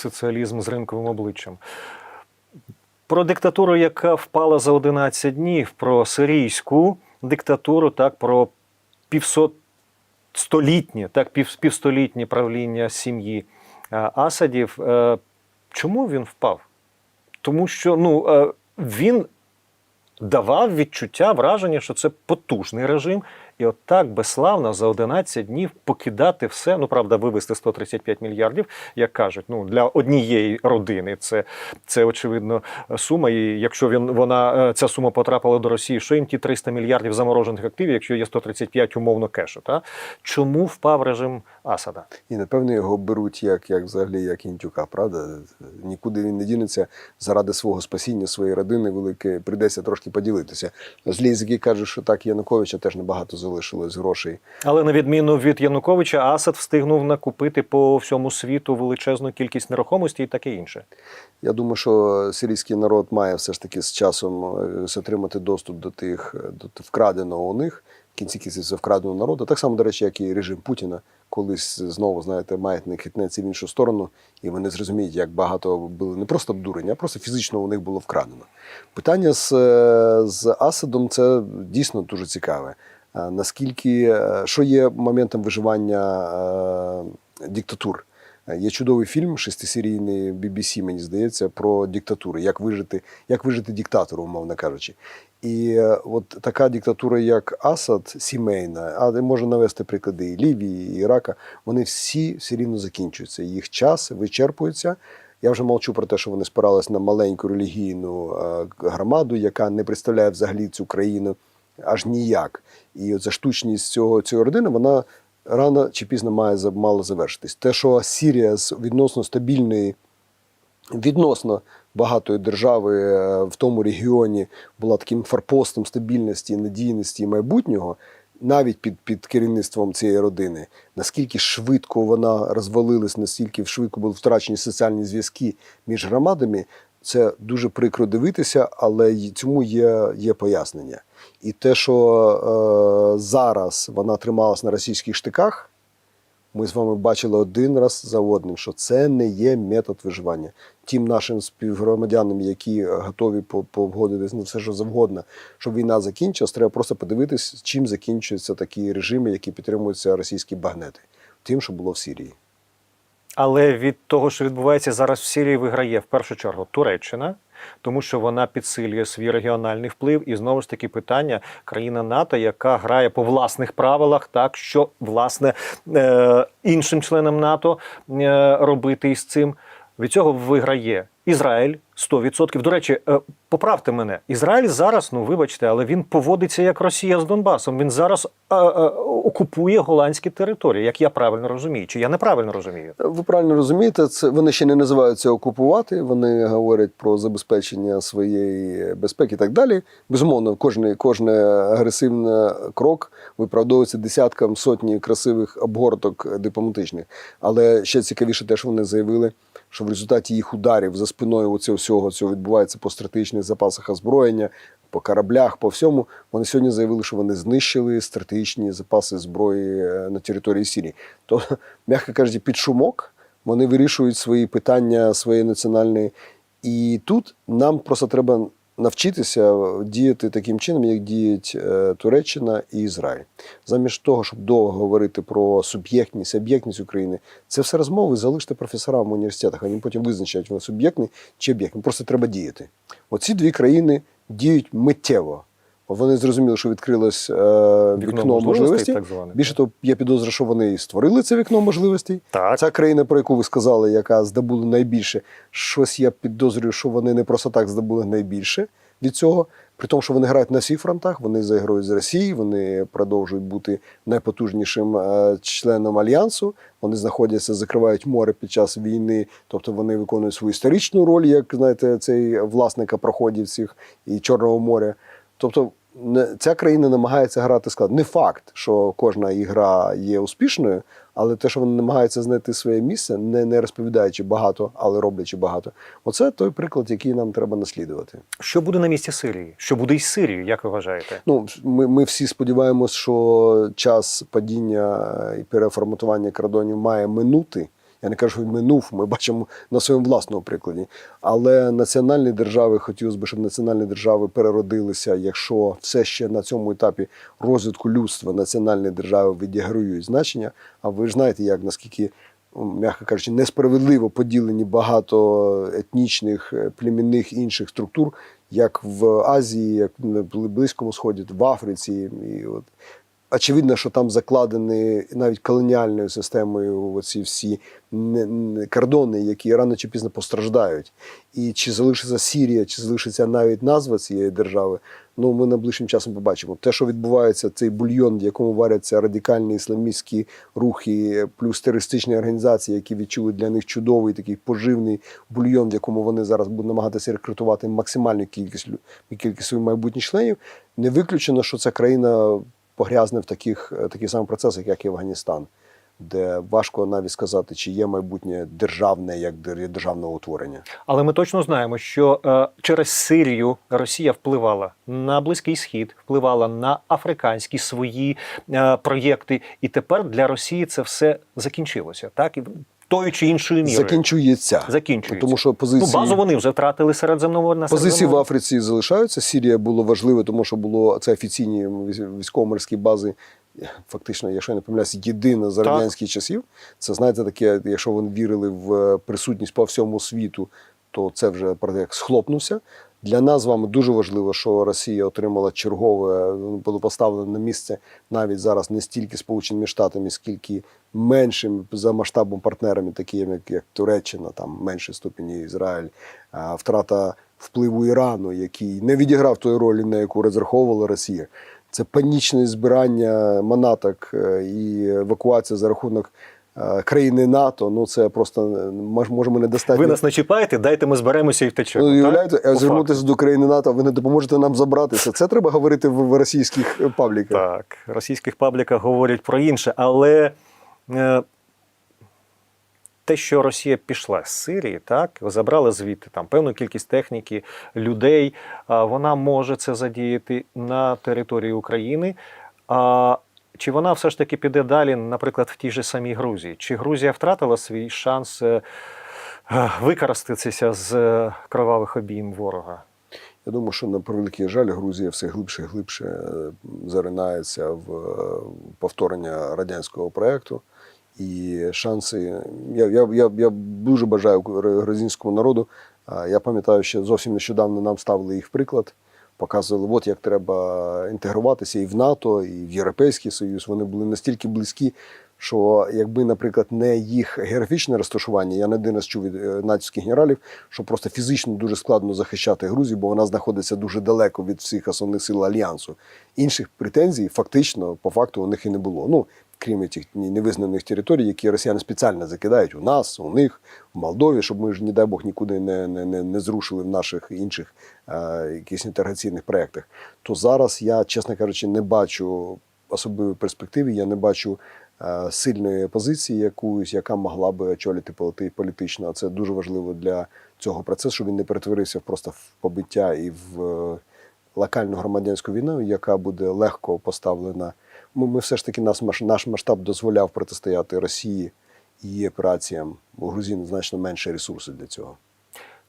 соціалізм з ринковим обличчям. Про диктатуру, яка впала за 11 днів, про сирійську диктатуру, так, про півсот столітнє, так, пів, півстолітнє правління сім'ї Асадів. Е, Чому він впав? Тому що ну, е, він давав відчуття, враження, що це потужний режим. І от так безславно за 11 днів покидати все. Ну правда, вивести 135 мільярдів, як кажуть. Ну для однієї родини це, це очевидно сума. І якщо він вона е, ця сума потрапила до Росії, що їм ті 300 мільярдів заморожених активів, якщо є 135 умовно кешу, та чому впав режим Асада? І напевно його беруть як, як взагалі як інтюка, правда? Нікуди він не дінеться заради свого спасіння, своєї родини велике, прийдеться трошки поділитися. Злі язики кажуть, що так Януковича теж небагато залишилось грошей. Але на відміну від Януковича, Асад встигнув накупити по всьому світу величезну кількість нерухомості і таке інше. Я думаю, що сирійський народ має все ж таки з часом е, отримати доступ до тих е, до вкраденого у них. В кінці кінців це вкраденого народу. Так само, до речі, як і режим Путіна. Колись знову, знаєте, маятник хитнеться в іншу сторону, і вони зрозуміють, як багато були не просто обдурені, а просто фізично у них було вкрадено. Питання з, е, з Асадом це дійсно дуже цікаве. А Наскільки е, що є моментом виживання е, диктатур? Е, Є чудовий фільм, шестисерійний BBC, мені здається, про диктатури, як вижити, як вижити диктатору, умовно кажучи. І е, от така диктатура, як Асад, сімейна, а можна навести приклади і Лівії, і Ірака, вони всі все рівно закінчуються. Їх час вичерпується. Я вже мовчу про те, що вони спирались на маленьку релігійну е, громаду, яка не представляє взагалі цю країну аж ніяк. І оця штучність цього, цієї родини, вона рано чи пізно має мало завершитись. Те, що Сірія з відносно стабільної, відносно багатої держави е, в тому регіоні була таким форпостом стабільності, надійності і майбутнього, навіть під, під керівництвом цієї родини, наскільки швидко вона розвалилась, наскільки швидко були втрачені соціальні зв'язки між громадами, це дуже прикро дивитися, але цьому є, є пояснення. І те, що е, зараз вона трималась на російських штиках, ми з вами бачили один раз за одним, що це не є метод виживання. Тим нашим співгромадянам, які готові по- погодитись на все, що завгодно, щоб війна закінчилась, треба просто подивитись, чим закінчуються такі режими, які підтримуються російські багнети. Тим, що було в Сирії. Але від того, що відбувається зараз в Сирії, виграє в першу чергу Туреччина, тому що вона підсилює свій регіональний вплив. І знову ж таки питання країна НАТО, яка грає по власних правилах, так що власне е, іншим членам НАТО е, робити із цим. Від цього виграє Ізраїль 100%. До речі, е, поправте мене, Ізраїль зараз, ну вибачте, але він поводиться як Росія з Донбасом. Він зараз е, е, окупує голландські території, як я правильно розумію. Чи я неправильно розумію? Ви правильно розумієте, це вони ще не називаються окупувати. Вони говорять про забезпечення своєї безпеки і так далі. Безумовно, кожний кожний агресивний крок виправдовується десяткам сотні красивих обгорток дипломатичних. Але ще цікавіше, те, що вони заявили, що в результаті їх ударів за спиною оцього всього цього відбувається по стратегічних запасах озброєння. По кораблях, по всьому, вони сьогодні заявили, що вони знищили стратегічні запаси зброї е, на території Сирії. То, м'яко кажучи, під шумок вони вирішують свої питання своєї національної. І тут нам просто треба навчитися діяти таким чином, як діють е, Туреччина і Ізраїль. Замість того, щоб довго говорити про суб'єктність, об'єктність України, це все розмови залиште професорам в університетах. Вони потім визначають, вони суб'єктні чи об'єктні. Просто треба діяти. Оці дві країни діють миттєво. Вони зрозуміли, що відкрилось е, вікно, можливостей. так зване. Більше того, я підозрюю, що вони і створили це вікно можливостей. Так. Ця країна, про яку ви сказали, яка здобула найбільше, щось я підозрюю, що вони не просто так здобули найбільше від цього. При тому, що вони грають на всіх фронтах, вони заіграють з Росії, вони продовжують бути найпотужнішим е, членом альянсу. Вони знаходяться, закривають море під час війни, тобто вони виконують свою історичну роль, як знаєте, цей власника проходів цих і Чорного моря. Тобто ця країна намагається грати склад. Не факт, що кожна ігра є успішною, але те, що вони намагаються знайти своє місце, не, не розповідаючи багато, але роблячи багато. Оце той приклад, який нам треба наслідувати. Що буде на місці Сирії? Що буде із Сирією, як ви вважаєте? Ну, ми, ми всі сподіваємось, що час падіння і переформатування кордонів має минути, Я не кажу, що він минув, ми бачимо на своєму власному прикладі. Але національні держави, хотілося б, щоб національні держави переродилися, якщо все ще на цьому етапі розвитку людства національні держави відіграють значення. А ви ж знаєте, як наскільки. М'яко кажучи, несправедливо поділені багато етнічних, е, племінних інших структур, як в Азії, як на Близькому Сході, в Африці. І от очевидно, що там закладені навіть колоніальною системою оці всі кордони, які рано чи пізно постраждають. І чи залишиться Сірія, чи залишиться навіть назва цієї держави, ну ми найближчим часом побачимо. Те, що відбувається, цей бульйон, в якому варяться радикальні ісламістські рухи, плюс терористичні організації, які відчули для них чудовий такий поживний бульйон, в якому вони зараз будуть намагатися рекрутувати максимальну кількість кількість своїх майбутніх членів. Не виключено, що ця країна погрязне в таких, е, таких самих процесах, як і Афганістан, де важко навіть сказати, чи є майбутнє державне як дер- державного утворення. Але ми точно знаємо, що е, через Сирію Росія впливала на Близький Схід, впливала на африканські свої е, проєкти, і тепер для Росії це все закінчилося, так і тою чи іншою мірою. Закінчується. Закінчується. Тому що Ну, базу вони вже втратили Середземномор на позиції в Африці залишаються. Сірія було важливо, тому що було це офіційні військово-морські бази. Фактично, якщо я не помиляюсь, єдина за Так. радянських часів. Це знаєте, таке, якщо вони вірили в е, присутність по всьому світу, то це вже проект схлопнувся. Для нас з вами дуже важливо, що Росія отримала чергове, було поставлено на місце навіть зараз не стільки Сполученими Штатами, скільки меншим за масштабом партнерами, такими як, як Туреччина, там меншій ступені Ізраїль, а, втрата впливу Ірану, який не відіграв тої ролі, на яку розраховувала Росія. Це панічне збирання манаток е, і евакуація за рахунок країни НАТО. Ну це просто е, мож- можемо недостатньо. Ви нас не чіпаєте, дайте ми зберемося і втечемо. Ну, уявляєте, звернутися до країни НАТО, ви не допоможете нам забратися. Це треба говорити в, російських е, пабліках. Так, в російських пабліках говорять про інше, але е, те, що Росія пішла з Сирії, так, забрала звідти там певну кількість техніки, людей, вона може це задіяти на території України. А, чи вона все ж таки піде далі, наприклад, в тій же самій Грузії? Чи Грузія втратила свій шанс е, е, використатися з е, кровавих обійм ворога? Я думаю, що на превеликий жаль, Грузія все глибше і глибше заринається в повторення радянського проєкту. І шанси. Я, я, я, я дуже бажаю грузинському народу. Я пам'ятаю, що зовсім нещодавно нам ставили їх приклад, показували, от як треба інтегруватися і в НАТО, і в Європейський Союз. Вони були настільки близькі, що якби, наприклад, не їх географічне розташування, я не один раз чув від е, натівських генералів, що просто фізично дуже складно захищати Грузію, бо вона знаходиться дуже далеко від всіх основних сил альянсу. Інших претензій фактично по факту у них і не було. Ну крім тих невизнаних територій, які росіяни спеціально закидають у нас, у них, в Молдові, щоб ми ж, не дай Бог, нікуди не, не, не, не зрушили в наших інших е, якихось інтеграційних проєктах. То зараз я, чесно кажучи, не бачу особливої перспективи, я не бачу е, сильної позиції якоїсь, яка могла би очолити політично. А це дуже важливо для цього процесу, щоб він не перетворився просто в побиття і в е, локальну громадянську війну, яка буде легко поставлена. Ми, ми все ж таки наш, наш масштаб дозволяв протистояти Росії і операціям. У грузин значно менше ресурсів для цього.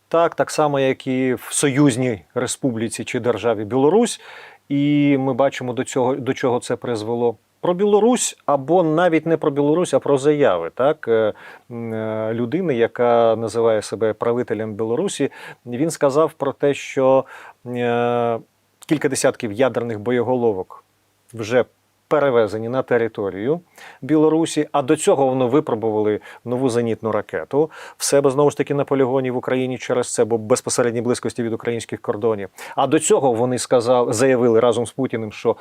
Так, так само, як і в союзній республіці чи державі Білорусь. І ми бачимо, до цього до чого це призвело. Про Білорусь або навіть не про Білорусь, а про заяви так е, е, людини, яка називає себе правителем Білорусі. Він сказав про те, що е, кілька десятків ядерних боєголовок вже перевезені на територію Білорусі, а до цього вони випробували нову зенітну ракету в себе знову ж таки на полігоні в Україні через це, бо безпосередній близькості від українських кордонів. А до цього вони сказали, заявили разом з Путіним, що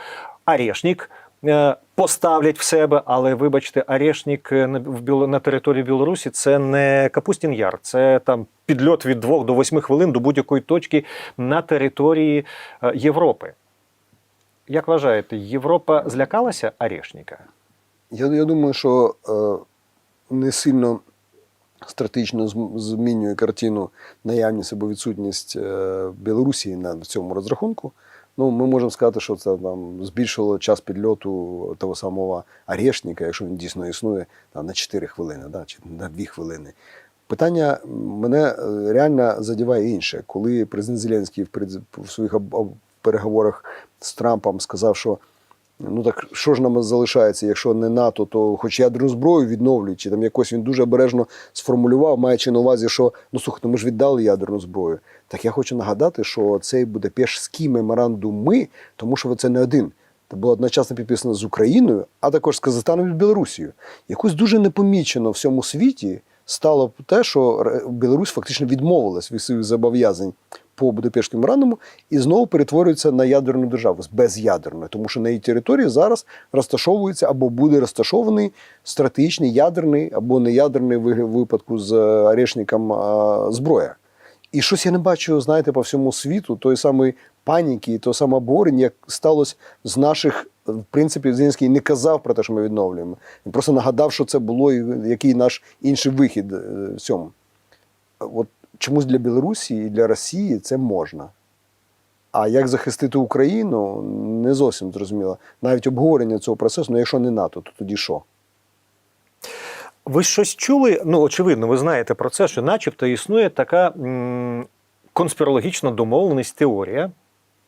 Арешнік е, поставлять в себе, але вибачте, Арешнік е, на, території Білорусі це не Капустін Яр, це там підльот від 2 до 8 хвилин до будь-якої точки на території е, Європи. Як вважаєте, Європа злякалася Арешніка? Я, я думаю, що е, не сильно стратегічно змінює картину наявність або відсутність е, Білорусі на цьому розрахунку. Ну, ми можемо сказати, що це там збільшило час підльоту того самого Орешника, якщо він дійсно існує, там, на 4 хвилини, да, чи на 2 хвилини. Питання мене е, реально задіває інше. Коли президент Зеленський в, своїх переговорах з Трампом сказав, що ну так що ж нам залишається, якщо не НАТО, то хоч ядерну зброю відновлюють, чи там якось він дуже обережно сформулював, маючи на увазі, що ну слухайте, ми ж віддали ядерну зброю. Так я хочу нагадати, що цей Будапештський меморандум ми, тому що це не один. Це було одночасно підписано з Україною, а також з Казахстаном і Білорусією. Якось дуже непомічено в всьому світі стало те, що Білорусь фактично відмовилась від своїх зобов'язань по Будапештському меморандуму і знову перетворюється на ядерну державу безядерною, тому що на її території зараз розташовується або буде розташований стратегічний ядерний або неядерний випадку з Орешником зброя. І щось я не бачу, знаєте, по всьому світу тої самої паніки, того самого обговорення, як сталося з наших. В принципі, Зеленський не казав про те, що ми відновлюємо. Він просто нагадав, що це було і який наш інший вихід е, в цьому. От чомусь для Білорусі і для Росії це можна. А як захистити Україну, не зовсім зрозуміло. Навіть обговорення цього процесу, ну якщо не НАТО, то тоді що? Ви щось чули? Ну, очевидно, ви знаєте про це, що начебто існує така м, конспірологічна домовленість теорія,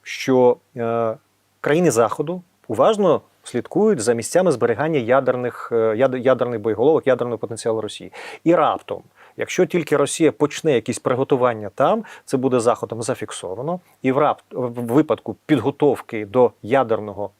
що е, країни Заходу уважно слідкують за місцями зберігання ядерних, е, ядерних боєголовок, ядерного потенціалу Росії. І раптом, якщо тільки Росія почне якісь приготування там, це буде Заходом зафіксовано. І в, рап- в випадку підготовки до ядерного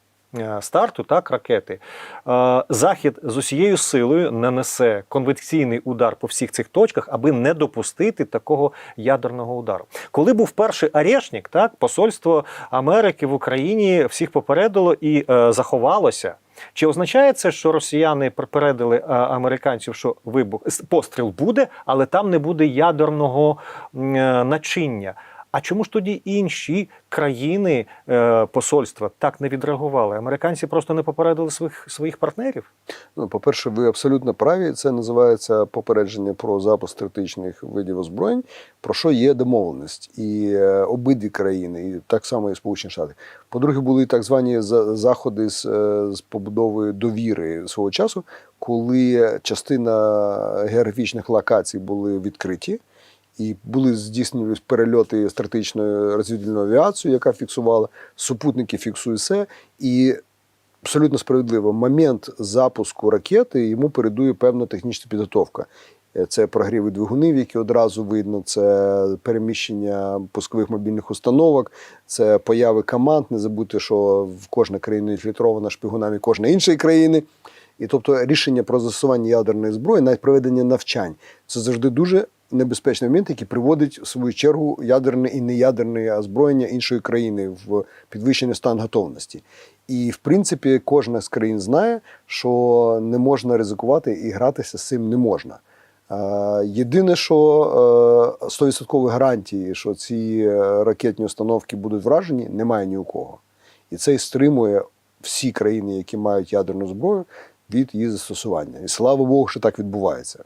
старту, так, ракети, е, Захід з усією силою нанесе конвекційний удар по всіх цих точках, аби не допустити такого ядерного удару. Коли був перший Орешник, так, посольство Америки в Україні всіх попередило і е, заховалося. Чи означає це, що росіяни попередили е, американців, що вибух постріл буде, але там не буде ядерного е, начиння? А чому ж тоді інші країни е, посольства так не відреагували? Американці просто не попередили своїх своїх партнерів? Ну, по-перше, ви абсолютно праві. Це називається попередження про запуск стратегічних видів озброєнь, про що є домовленість. І е, обидві країни, і так само і Сполучені Штати. По-друге, були так звані за- заходи з, е, з побудови довіри свого часу, коли частина географічних локацій були відкриті. І були здійснені перельоти стратегічної розвідувальної авіації, яка фіксувала, супутники фіксують все. І абсолютно справедливо, момент запуску ракети йому передує певна технічна підготовка. Е, Це прогріви двигунів, які одразу видно, це переміщення пускових мобільних установок, це появи команд. Не забудьте, що в кожна країна інфільтрована шпигунами кожної іншої країни. І тобто рішення про застосування ядерної зброї, навіть проведення навчань, це завжди дуже небезпечний момент, який приводить в свою чергу ядерне і неядерне озброєння іншої країни в підвищений стан готовності. І в принципі, кожна з країн знає, що не можна ризикувати і гратися з цим не можна. Е, Єдине, що е, 100% гарантії, що ці е, ракетні установки будуть вражені, немає ні у кого. І це і стримує всі країни, які мають ядерну зброю, від її застосування. І слава Богу, що так відбувається.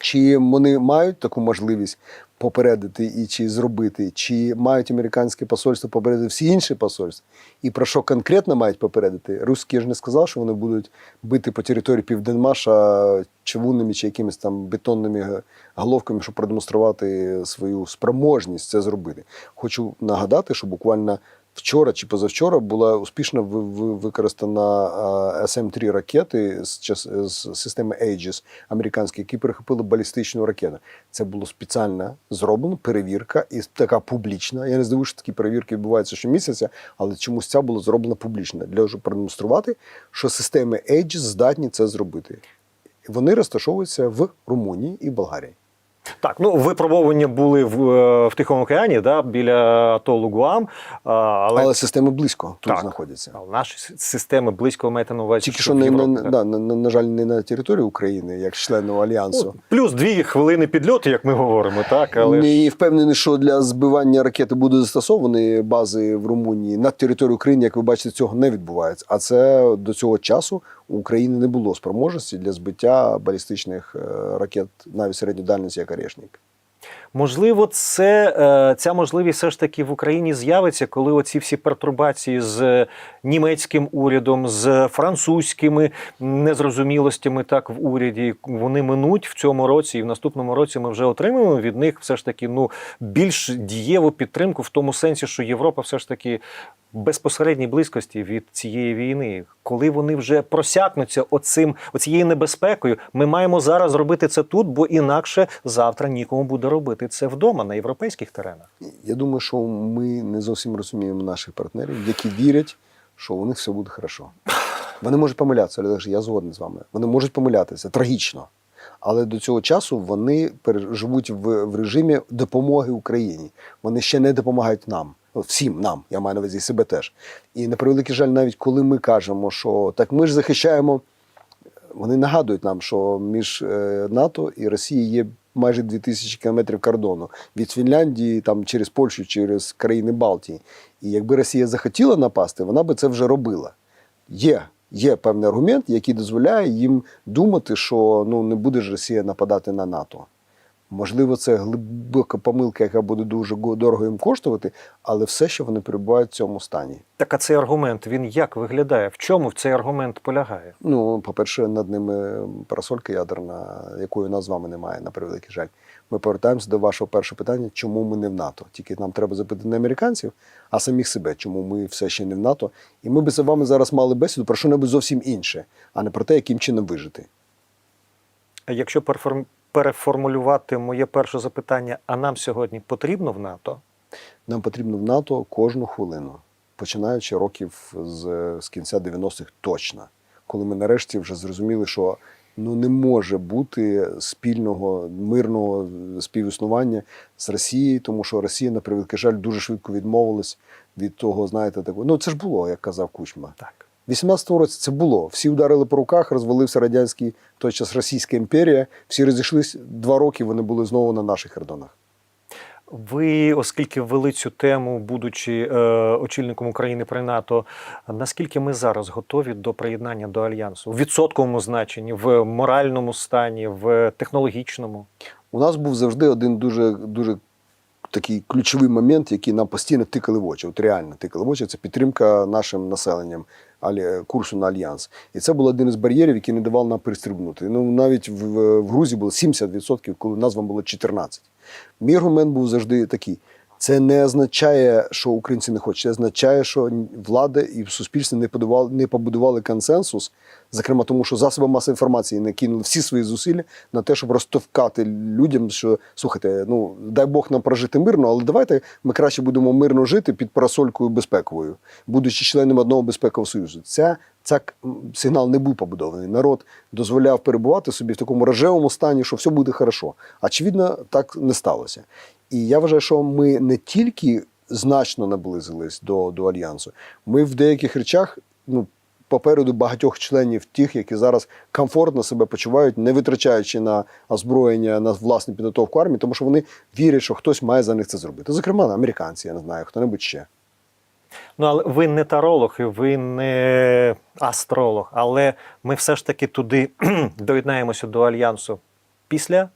Чи вони мають таку можливість попередити і чи зробити, чи мають американське посольство попередити всі інші посольства? І про що конкретно мають попередити? Русські ж не сказав, що вони будуть бити по території Південмаша човунними чи якимись там бетонними головками, щоб продемонструвати свою спроможність це зробити. Хочу нагадати, що буквально вчора чи позавчора була успішно ви- ви- використана СМ-3 ракети з, системи Aegis американські, які перехопили балістичну ракету. Це було спеціально зроблено, перевірка і така публічна. Я не здивуюся, що такі перевірки відбуваються щомісяця, але чомусь ця була зроблена публічно для щоб продемонструвати, що системи Aegis здатні це зробити. Вони розташовуються в Румунії і Болгарії. Так, ну випробовування були в, е, в Тихому океані, да, біля атолу Гуам, але, Але, системи близько тут Так. знаходяться. але наші системи близько маєте на увазі. Тільки що що не, Європі, на, да? на, на, на жаль, не на території України, як члену альянсу. Ну, плюс дві хвилини підльоту, як ми говоримо, так, але ж- Не впевнений, що для збивання ракети буде застосовані бази в Румунії на території України, як ви бачите, цього не відбувається. А це до цього часу у України не було спроможності для збиття балістичних е, ракет навіть середньої дальності, як Орешник. Можливо, це е, ця можливість все ж таки в Україні з'явиться, коли оці всі пертурбації з німецьким урядом, з французькими незрозумілостями так в уряді вони минуть в цьому році, і в наступному році ми вже отримаємо від них все ж таки ну більш дієву підтримку в тому сенсі, що Європа все ж таки безпосередній близькості від цієї війни, коли вони вже просякнуться оцим, оцією небезпекою, ми маємо зараз робити це тут, бо інакше завтра нікому буде робити це вдома на європейських теренах. Я думаю, що ми не зовсім розуміємо наших партнерів, які вірять, що у них все буде хорошо. Вони можуть помилятися, Олег, я згоден з вами. Вони можуть помилятися трагічно. Але до цього часу вони живуть в, в режимі допомоги Україні. Вони ще не допомагають нам. Всім нам, я маю на увазі себе теж. І на превеликий жаль, навіть коли ми кажемо, що так ми ж захищаємо, вони нагадують нам, що між е, НАТО і Росією є майже 2000 кілометрів кордону від Фінляндії, там через Польщу, через країни Балтії. І якби Росія захотіла напасти, вона би це вже робила. Є, є певний аргумент, який дозволяє їм думати, що ну не буде ж Росія нападати на НАТО. Можливо, це глибока помилка, яка буде дуже дорого їм коштувати, але все ще вони перебувають в цьому стані. Так а цей аргумент він як виглядає? В чому цей аргумент полягає? Ну, по-перше, над ними парасолька ядерна, якої нас з вами немає, на превеликий жаль. Ми повертаємося до вашого першого питання, чому ми не в НАТО. Тільки нам треба запитати не американців, а самих себе, чому ми все ще не в НАТО. І ми би з вами зараз мали бесіду про що-небудь зовсім інше, а не про те, яким чином вижити. А Якщо переформулювати моє перше запитання, а нам сьогодні потрібно в НАТО? Нам потрібно в НАТО кожну хвилину, починаючи років з, з кінця 90-х точно, коли ми нарешті вже зрозуміли, що ну не може бути спільного мирного співіснування з Росією, тому що Росія, на превеликий жаль, дуже швидко відмовилась від того, знаєте, такого. Ну це ж було, як казав Кучма. Так. В 18-му році це було. Всі ударили по руках, розвалився радянський в той час Російська імперія. Всі розійшлись два роки. Вони були знову на наших кордонах. Ви, оскільки ввели цю тему, будучи е, очільником України при НАТО, наскільки ми зараз готові до приєднання до альянсу в відсотковому значенні, в моральному стані, в технологічному? У нас був завжди один дуже дуже такий ключовий момент, який нам постійно тикали в очі. От реально тикали в очі. Це підтримка нашим населенням курсу на альянс. І це був один із бар'єрів, який не давав нам пристрибнути. Ну навіть в, в Грузії було 70%, коли нас вам було 14%. Мій аргумент був завжди такий. Це не означає, що українці не хочуть. Це означає, що влада і суспільство не побудували, не побудували консенсус, зокрема тому, що засоби масової інформації не кинули всі свої зусилля на те, щоб розтовкати людям, що слухайте, ну дай Бог нам прожити мирно, але давайте ми краще будемо мирно жити під парасолькою безпековою, будучи членом одного безпекового союзу. Ця ця сигнал не був побудований. Народ дозволяв перебувати собі в такому рожевому стані, що все буде хорошо. Очевидно, так не сталося. І я вважаю, що ми не тільки значно наблизились до, до альянсу, ми в деяких речах ну, попереду багатьох членів тих, які зараз комфортно себе почувають, не витрачаючи на озброєння на власну підготовку армії, тому що вони вірять, що хтось має за них це зробити. Зокрема, американці, я не знаю, хто-небудь ще. Ну, але ви не таролог, і ви не астролог, але ми все ж таки туди доєднаємося до альянсу після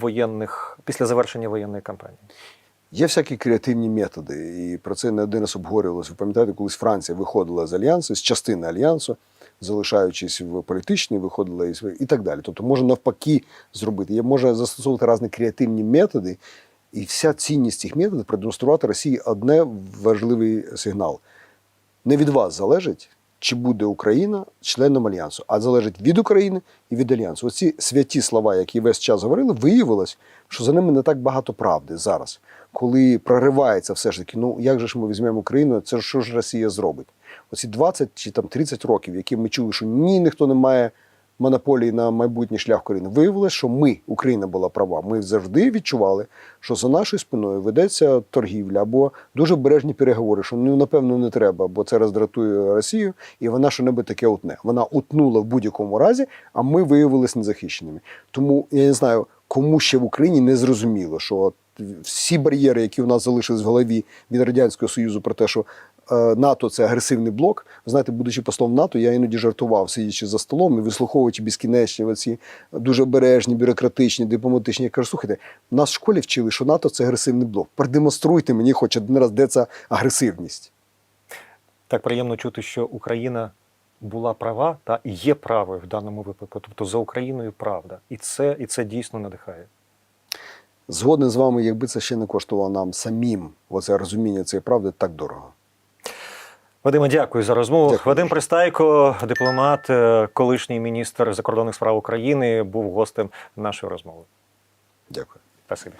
воєнних, після завершення воєнної кампанії. Є всякі креативні методи, і про це не один раз обговорювалося. Ви пам'ятаєте, колись Франція виходила з альянсу, з частини альянсу, залишаючись в політичній, виходила і так далі. Тобто може навпаки зробити. Може застосовувати різні креативні методи, і вся цінність цих методів продемонструвати Росії одне важливий сигнал. Не від вас залежить, чи буде Україна членом альянсу, а залежить від України і від альянсу. Оці святі слова, які весь час говорили, виявилось, що за ними не так багато правди зараз, коли проривається все ж таки, ну як же ж ми візьмемо Україну, це що ж Росія зробить? Оці 20 чи там 30 років, які ми чули, що ні, ніхто не має монополії на майбутній шлях України. Виявилось, що ми, Україна, була права. Ми завжди відчували, що за нашою спиною ведеться торгівля або дуже обережні переговори, що ну напевно не треба, бо це роздратує Росію, і вона що небудь таке утне. Вона утнула в будь-якому разі, а ми виявилися незахищеними. Тому я не знаю, кому ще в Україні не зрозуміло, що всі бар'єри, які у нас залишились в голові від радянського союзу, про те, що НАТО це агресивний блок. Ви знаєте, будучи послом НАТО, я іноді жартував, сидячи за столом і вислуховуючи безкінечні оці дуже обережні, бюрократичні, дипломатичні. Я кажу, слухайте, нас в школі вчили, що НАТО це агресивний блок. Продемонструйте мені хоч один раз, де ця агресивність. Так приємно чути, що Україна була права та і є правою в даному випадку. Тобто за Україною правда. І це, і це дійсно надихає. Згоден з вами, якби це ще не коштувало нам самим, оце розуміння цієї правди так дорого. Вадиме, дякую за розмову. Дякую. Вадим Пристайко, дипломат, е, колишній міністр закордонних справ України, був гостем нашої розмови. Дякую. Спасибі.